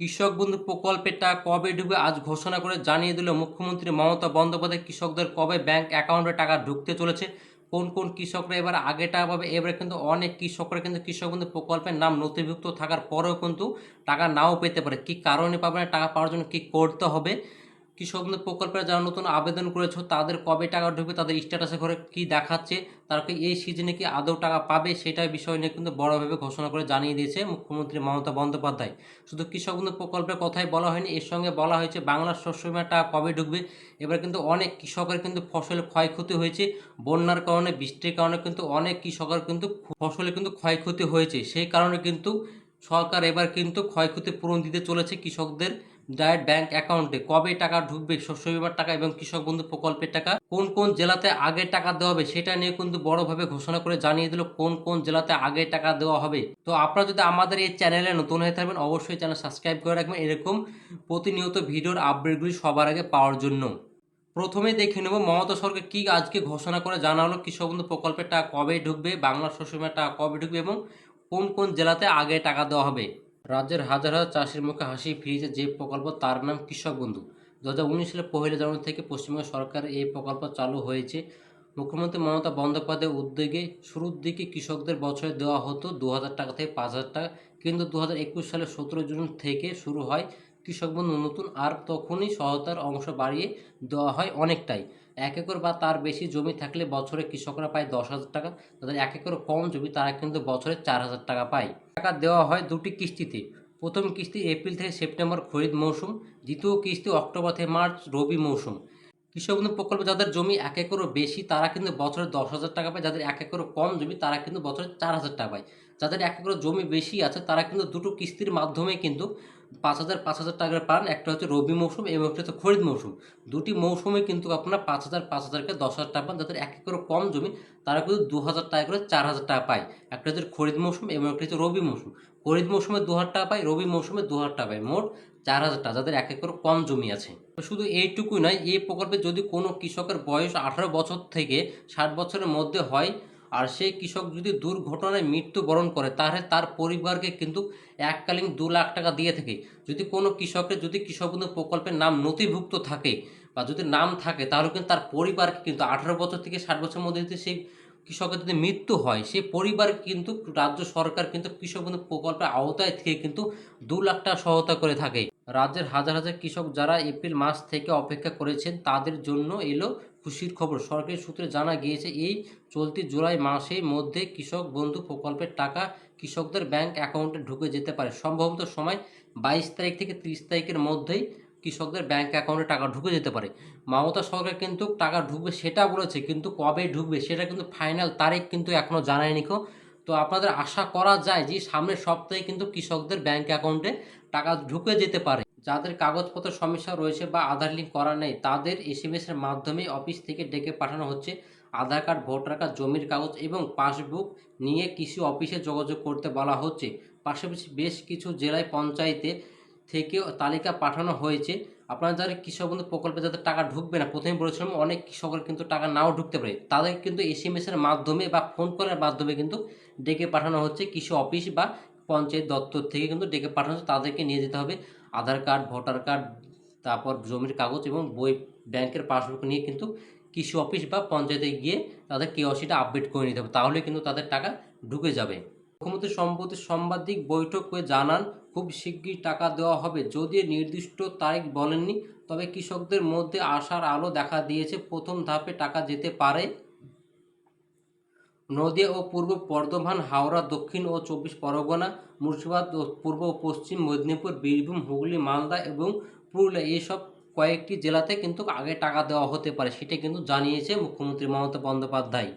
কৃষক বন্ধু প্রকল্পের টাকা কবে ঢুকবে আজ ঘোষণা করে জানিয়ে দিল মুখ্যমন্ত্রী মমতা বন্দ্যোপাধ্যায়। কৃষকদের কবে ব্যাংক অ্যাকাউন্টে টাকা ঢুকতে চলেছে? কোন কোন কৃষকরা এবার আগে টাকা পাবে? এবারে কিন্তু অনেক কৃষকরা কিন্তু কৃষক বন্ধু প্রকল্পের নাম নথিভুক্ত থাকার পরেও কিন্তু টাকা নাও পেতে পারে। কি কারণে পাবে না? টাকা পাওয়ার জন্য কি করতে হবে? কৃষক বন্ধু প্রকল্পের যারা নতুন আবেদন করেছ, তাদের কবে টাকা ঢুকবে, তাদের স্ট্যাটাসে ঘরে কি দেখাচ্ছে, তারা এই সিজনে কি আদৌ টাকা পাবে, সেটার বিষয় নিয়ে কিন্তু বড়ভাবে ঘোষণা করে জানিয়ে দিয়েছে মুখ্যমন্ত্রী মমতা বন্দ্যোপাধ্যায়। শুধু কৃষক বন্ধু প্রকল্পের কথাই বলা হয়নি, এর সঙ্গে বলা হয়েছে বাংলার শস্য বিমার টাকা কবে ঢুকবে, এবার কিন্তু অনেক কৃষকের কিন্তু ফসলের ক্ষয়ক্ষতি হয়েছে, বন্যার কারণে, বৃষ্টির কারণে কিন্তু অনেক কৃষকের কিন্তু ফসলে কিন্তু ক্ষয়ক্ষতি হয়েছে, সেই কারণে কিন্তু সরকার এবার কিন্তু ক্ষয়ক্ষতি পূরণ দিতে চলেছে কৃষকদের ডাইরেক্ট ব্যাংক অ্যাকাউন্টে কবে টাকা ঢুকবে শস্য বিমার টাকা এবং কৃষক বন্ধু প্রকল্পের টাকা, কোন কোন জেলাতে আগে টাকা দেওয়া হবে সেটা নিয়ে কিন্তু বড়ভাবে ঘোষণা করে জানিয়ে দিল কোন কোন জেলাতে আগে টাকা দেওয়া হবে। তো আপনারা যদি আমাদের এই চ্যানেলে নতুন হয়ে থাকবেন, অবশ্যই চ্যানেল সাবস্ক্রাইব করে রাখবেন। এরকম প্রতিনিয়ত ভিডিওর আপডেটগুলি সবার আগে পাওয়ার জন্য। প্রথমে দেখে নেব, মমতা সরকার কি আজকে ঘোষণা করে জানালো কৃষক বন্ধু প্রকল্পের টাকা কবে ঢুকবে বাংলা শস্য টাকা কবে ঢুকবে এবং কোন কোন জেলাতে আগে টাকা দেওয়া হবে। রাজ্যের হাজার হাজার চাষির মুখে হাসি ফিরেছে যে প্রকল্প, তার নাম কৃষক বন্ধু। দু হাজার উনিশ সালে পহেলা জানুয়ারি থেকে পশ্চিমবঙ্গ সরকার এই প্রকল্প চালু হয়েছে। মুখ্যমন্ত্রী মমতা বন্দ্যোপাধ্যায়ের উদ্যোগে শুরুর দিকে কৃষকদের বছরে দেওয়া হতো দু হাজার টাকা থেকে পাঁচ হাজার টাকা, কিন্তু দু হাজার একুশ সালে সতেরো জুন থেকে শুরু হয় কৃষক বন্ধু নতুন, আর তখনই সহায়তার অংশ বাড়িয়ে দেওয়া হয় অনেকটাই। এক একর বা তার বেশি জমি থাকলে বছরে কৃষকরা পায় দশ হাজার টাকা। তাদের এক একর কম জমি, তারা কিন্তু বছরে চার হাজার টাকা পায়। টাকা দেওয়া হয় দুটি কিস্তিতে। প্রথম কিস্তি এপ্রিল থেকে সেপ্টেম্বর খরিদ মৌসুম, দ্বিতীয় কিস্তি অক্টোবর থেকে মার্চ রবি মৌসুম। কৃষক বন্ধু প্রকল্পে, যাদের জমি এক একরও বেশি, তারা কিন্তু বছরে দশ হাজার টাকা পায়। যাদের এক একরও কম জমি, তারা কিন্তু বছরে চার হাজার টাকা পায়। যাদের এক একর জমি বেশি আছে, তারা কিন্তু দুটো কিস্তির মাধ্যমে কিন্তু পাঁচ হাজার পাঁচ হাজার টাকা পান। একটা হচ্ছে রবি মৌসুম এবং একটা হচ্ছে খরিদ মৌসুম। দুটি মৌসুমে কিন্তু আপনারা পাঁচ হাজার, পাঁচ হাজারকে দশ হাজার টাকা পান। যাদের এক একর কম জমি, তারা কিন্তু দু হাজার টাকা করে চার হাজার টাকা পায়। একটা হচ্ছে খরিদ মৌসুম এবং একটা হচ্ছে রবি মৌসুম। খরিদ মৌসুমে দু হাজার টাকা পায়, রবি মৌসুমে দু হাজার টাকা পায়। মোট চার হাজার টাকা, যাদের এক একর কম জমি আছে। শুধু এইটুকুই নয়, এই প্রকল্পে যদি কোনো কৃষকের বয়স আঠারো বছর থেকে ষাট বছরের মধ্যে হয় আর সেই কৃষক যদি দুর্ঘটনায় মৃত্যুবরণ করে, তাহলে তার পরিবারকে কিন্তু এককালীন দু লাখ টাকা দিয়ে থাকে। যদি কোনো কৃষকের যদি কৃষক বন্ধু প্রকল্পের নাম নথিভুক্ত থাকে বা যদি নাম থাকে, তাহলে কিন্তু তার পরিবারকে কিন্তু আঠারো বছর থেকে ষাট বছরের মধ্যে যদি সেই কৃষকের যদি মৃত্যু হয়, সেই পরিবার কিন্তু রাজ্য সরকার কিন্তু কৃষক বন্ধু প্রকল্পের আওতায় থেকে কিন্তু দু লাখ টাকা সহায়তা করে থাকে। রাজ্যের হাজার হাজার কৃষক যারা এপ্রিল মাস থেকে অপেক্ষা করেছেন, তাদের জন্য এলো খুশির খবর। সরকারি সূত্রে জানা গিয়েছে, এই চলতি জুলাই মাসের মধ্যে কৃষক বন্ধু প্রকল্পের টাকা কৃষকদের ব্যাংক অ্যাকাউন্টে ঢুকে যেতে পারে। সম্ভবত সময় বাইশ তারিখ থেকে তিরিশ তারিখের মধ্যেই কৃষকদের ব্যাংক অ্যাকাউন্টে টাকা ঢুকে যেতে পারে। মমতা সরকার কিন্তু টাকা ঢুকবে সেটা বলেছে, কিন্তু কবে ঢুকবে সেটা কিন্তু ফাইনাল তারিখ কিন্তু এখনও জানায়নি কেউ তো আপনাদের আশা করা যায় যে সামনের সপ্তাহে কিন্তু কৃষকদের ব্যাংক অ্যাকাউন্টে টাকা ঢুকে যেতে পারে। যাদের কাগজপত্র সমস্যা রয়েছে বা আধার লিঙ্ক করা নেই, তাদের এস এর মাধ্যমে অফিস থেকে ডেকে পাঠানো হচ্ছে। আধার কার্ড, ভোটার কার্ড, জমির কাগজ এবং পাসবুক নিয়ে কৃষি অফিসে যোগাযোগ করতে বলা হচ্ছে। পাশাপাশি বেশ কিছু জেলায় পঞ্চায়েতে থেকেও তালিকা পাঠানো হয়েছে। আপনারা যারা কৃষক বন্ধু প্রকল্পে যাদের টাকা ঢুকবে না প্রথমে বলেছিলাম, অনেক কৃষকের কিন্তু টাকা নাও ঢুকতে পারে। তাদের কিন্তু এস এর মাধ্যমে বা ফোন কলের মাধ্যমে কিন্তু ডেকে পাঠানো হচ্ছে। কৃষি অফিস বা পঞ্চায়েত দপ্তর থেকে কিন্তু ডেকে পাঠানো তাদেরকে নিয়ে যেতে হবে। আধার কার্ড, ভোটার কার্ড, তারপর জমির কাগজ এবং বই ব্যাংকের পাসবুক নিয়ে কিন্তু কৃষি অফিস বা পঞ্চায়েতে গিয়ে তাদের কেওয়াসিটা আপডেট করে নিতে হবে। তাহলে কিন্তু তাদের টাকা ঢুকে যাবে। মুখ্যমন্ত্রী সম্প্রতি সাংবাদিক বৈঠক করে জানান, খুব শিগগির টাকা দেওয়া হবে। যদিও নির্দিষ্ট তারিখ বলেননি, তবে কৃষকদের মধ্যে আশার আলো দেখা দিয়েছে। প্রথম ধাপে টাকা যেতে পারে। নদিয়া ও পূর্ব বর্ধমান, হাওড়া, দক্ষিণ ও চব্বিশ পরগনা, মুর্শিদাবাদ ও পূর্ব ও পশ্চিম মেদিনীপুর, বীরভূম, হুগলি, মালদা এবং পুরুলিয়া এইসব কয়েকটি জেলাতে কিন্তু আগে টাকা দেওয়া হতে পারে সেটা কিন্তু জানিয়েছে মুখ্যমন্ত্রী মমতা বন্দ্যোপাধ্যায়।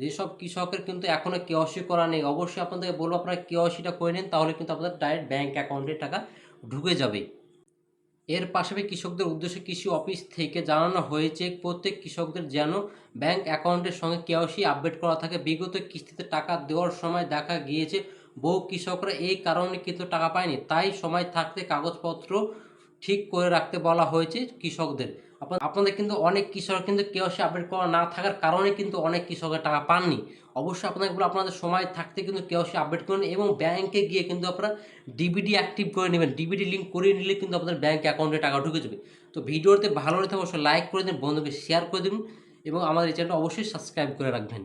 যেসব কৃষকের কিন্তু এখনও কেওয়াসি করা নেই, অবশ্যই আপনাদেরকে বলব আপনারা কেওয়াসিটা করে নিন, তাহলে কিন্তু আপনাদের ডাইরেক্ট ব্যাঙ্ক অ্যাকাউন্টে টাকা ঢুকে যাবে। এর পাশাপাশি কৃষকদের উদ্দেশ্যে কৃষি অফিস থেকে জানানো হয়েছে, প্রত্যেক কৃষকদের যেন ব্যাংক অ্যাকাউন্টের সঙ্গে কেওয়াসি আপডেট করা থাকে। বিগত কিস্তিতে টাকা দেওয়ার সময় দেখা গিয়েছে, বহু কৃষকরা এই কারণে কিন্তু টাকা পায়নি। তাই সময় থাকতে কাগজপত্র ঠিক করে রাখতে বলা হয়েছে কৃষকদের। আপনাদের কিন্তু অনেক কৃষক কিন্তু কেওসি আপডেট করা না থাকার কারণে কিন্তু অনেক কৃষকের টাকা পাননি। অবশ্যই আপনাকে বলে আপনাদের সময় থাকতে কিন্তু কেওসি আপডেট করুন এবং ব্যাংকে গিয়ে কিন্তু আপনারা ডিবিডি অ্যাক্টিভ করে নেবেন। ডিবিডি লিঙ্ক করে নিলে কিন্তু আপনাদের ব্যাংক অ্যাকাউন্টে টাকা ঢুকে যাবে। তো ভিডিওতে ভালো লেগে অবশ্যই লাইক করে দিন, বন্ধুকে শেয়ার করে দিন এবং আমাদের এই চ্যানেলটা অবশ্যই সাবস্ক্রাইব করে রাখবেন।